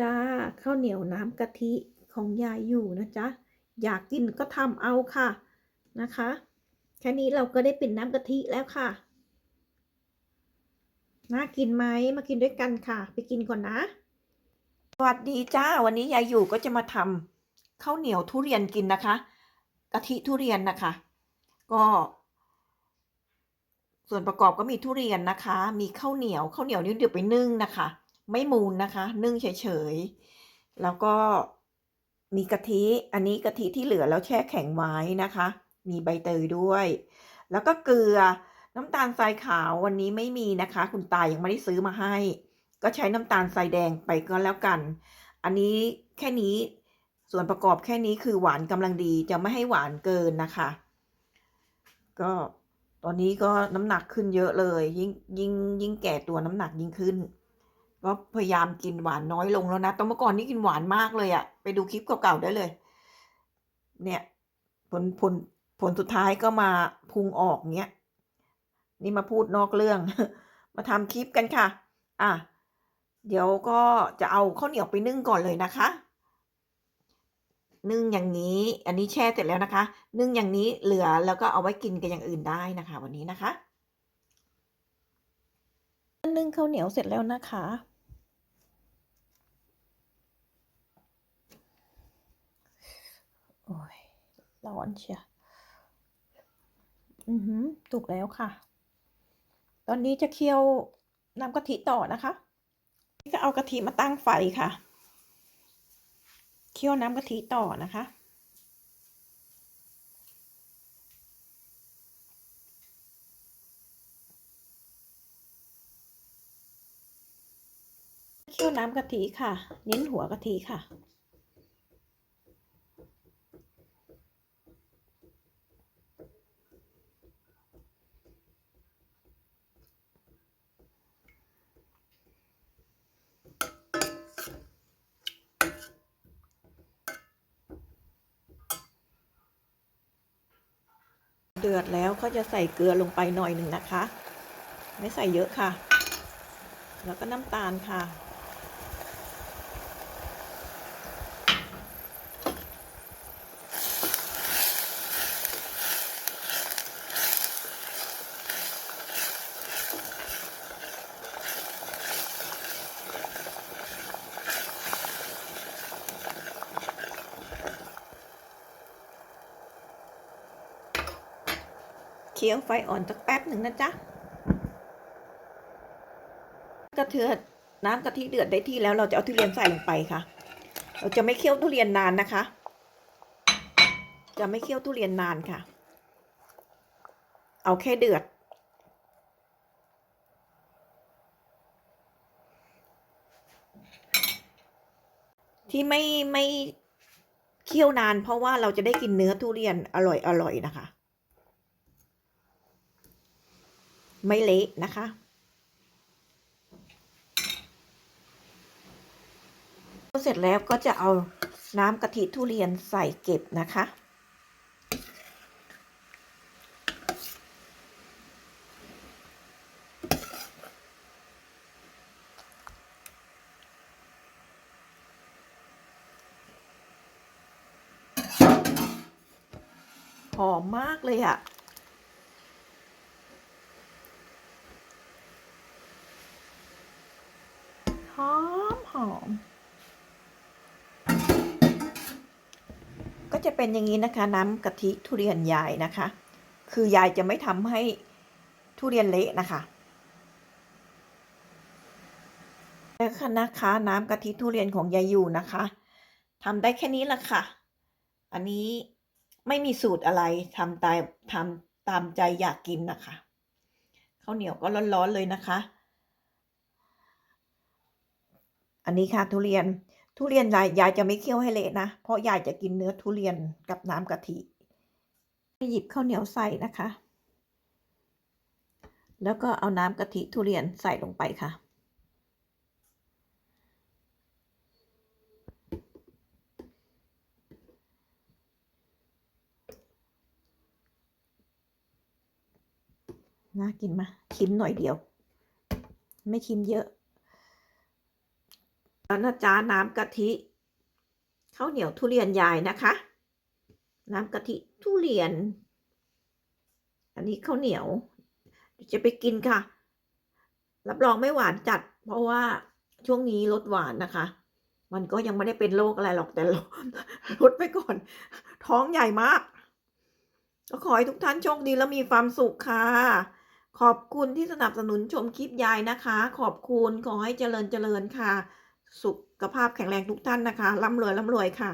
จ้าข้าวเหนียวน้ำกะทิของยายอยู่นะจ๊ะอยากกินก็ทำเอาค่ะนะคะ แค่นี้เราก็ได้เป็นน้ำกะทิแล้วค่ะน่ากินไหมมากินด้วยกันค่ะ ไปกินก่อนนะสวัสดีจ้า วันนี้ยายอยู่ก็จะมาทำข้าวเหนียวทุเรียนกินนะคะกะทิทุเรียนนะคะ ก็ ส่วนประกอบก็มีทุเรียนนะคะ มีข้าวเหนียวข้าวเหนียวนี่เดี๋ยวไปนึ่งนะคะ ไม่มูนนะคะ นึ่งเฉยๆ แล้วก็มีกะทิ อันนี้กะทิที่เหลือแล้วแช่แข็งไว้นะคะ มีใบเตยด้วย แล้วก็เกลือน้ำตาลทรายขาววันนี้ไม่มีนะคะ คุณตายังไม่ได้ซื้อมาให้ ก็ใช้น้ำตาลทรายแดงไปก็แล้วกัน อันนี้แค่นี้ส่วนประกอบแค่นี้คือหวานกำลังดีจะไม่ให้หวานเกินนะคะ ก็ตอนนี้ก็น้ำหนักขึ้นเยอะเลย ยิ่งยิ่งยิ่งแก่ตัวน้ำหนักยิ่งขึ้น ก็พยายามกินหวานน้อยลงแล้วนะตอนเมื่อก่อนนี่กินหวานมากเลยอะไปดูคลิปเก่าๆได้เลย เนี่ยผลผลผลสุดท้ายก็มาพุงออกเนี้ย นี่มาพูดนอกเรื่อง มาทำคลิปกันค่ะ อะ เดี๋ยวก็จะเอาข้าวเหนียวไปนึ่งก่อนเลยนะคะ นึ่งอย่างนี้ อันนี้แช่เสร็จแล้วนะคะ นึ่งอย่างนี้เหลือแล้วก็เอาไว้กินกับอย่างอื่นได้นะคะ วันนี้นะคะ นึ่งข้าวเหนียวเสร็จแล้วนะคะ โอ้ย ร้อนเชียอือหือถูกแล้วค่ะ ตอนนี้จะเคี่ยวน้ำกะทิต่อนะคะนี่ก็เอากะทิมาตั้งไฟค่ะ เคี่ยวน้ำกะทิต่อนะคะ เคี่ยวน้ำกะทิค่ะ เน้นหัวกะทิค่ะเดือดแล้วก็จะใส่เกลือลงไปหน่อยหนึ่งนะคะ ไม่ใส่เยอะค่ะ แล้วก็น้ำตาลค่ะ เคี่ยวไฟอ่อนสักแป๊บหนึ่งนะจ๊ะกระเทือดน้ำกะทิเดือดได้ที่แล้วเราจะเอาทุเรียนใส่ลงไปค่ะ เราจะไม่เคี่ยวทุเรียนนานนะคะ จะไม่เคี่ยวทุเรียนนานค่ะ เอาแค่เดือด ที่ไม่ไม่เคี่ยวนานเพราะว่าเราจะได้กินเนื้อทุเรียนอร่อยอร่อยนะคะ ไม่เละนะคะ เสร็จแล้วก็จะเอาน้ำกะทิทุเรียนใส่เก็บนะคะหอมมากเลยอะหอมห อม ก็จะเป็นอย่างนี้นะคะ น้ำกะทิทุเรียนยายนะคะ คือยายจะไม่ทำให้ทุเรียนเละนะคะแล้วค่ะนะคะน้ำกะทิทุเรียนของยายอยู่นะคะทำได้แค่นี้ละค่ะ อันนี้ไม่มีสูตรอะไรทำตามทำตามใจอยากกินนะคะข้าวเหนียวก็ร้อนๆเลยนะคะ อันนี้ค่ะทุเรียนทุเรียนยายยายจะไม่เคี่ยวให้เละนะ เพราะยายจะกินเนื้อทุเรียนกับน้ำกะทิหยิบข้าวเหนียวใส่นะคะ แล้วก็เอาน้ำกะทิทุเรียนใส่ลงไปค่ะ น่ากินมาชิมหน่อยเดียว ไม่ชิมเยอะ แล้วนะจ๊ะน้ำกะทิข้าวเหนียวทุเรียนยายนะคะ น้ำกะทิทุเรียน อันนี้ข้าวเหนียวจะไปกินค่ะ รับรองไม่หวานจัด เพราะว่าช่วงนี้ลดหวานนะคะ มันก็ยังไม่ได้เป็นโรคอะไรหรอกแต่ลดไปก่อน ท้องใหญ่มากก็ขอให้ทุกท่านโชคดีและมีความสุขค่ะ ขอบคุณที่สนับสนุนชมคลิปยายนะคะ ขอบคุณขอให้เจริญเจริญค่ะ สุขภาพแข็งแรงทุกท่านนะคะร่ำรวยร่ำรวยค่ะ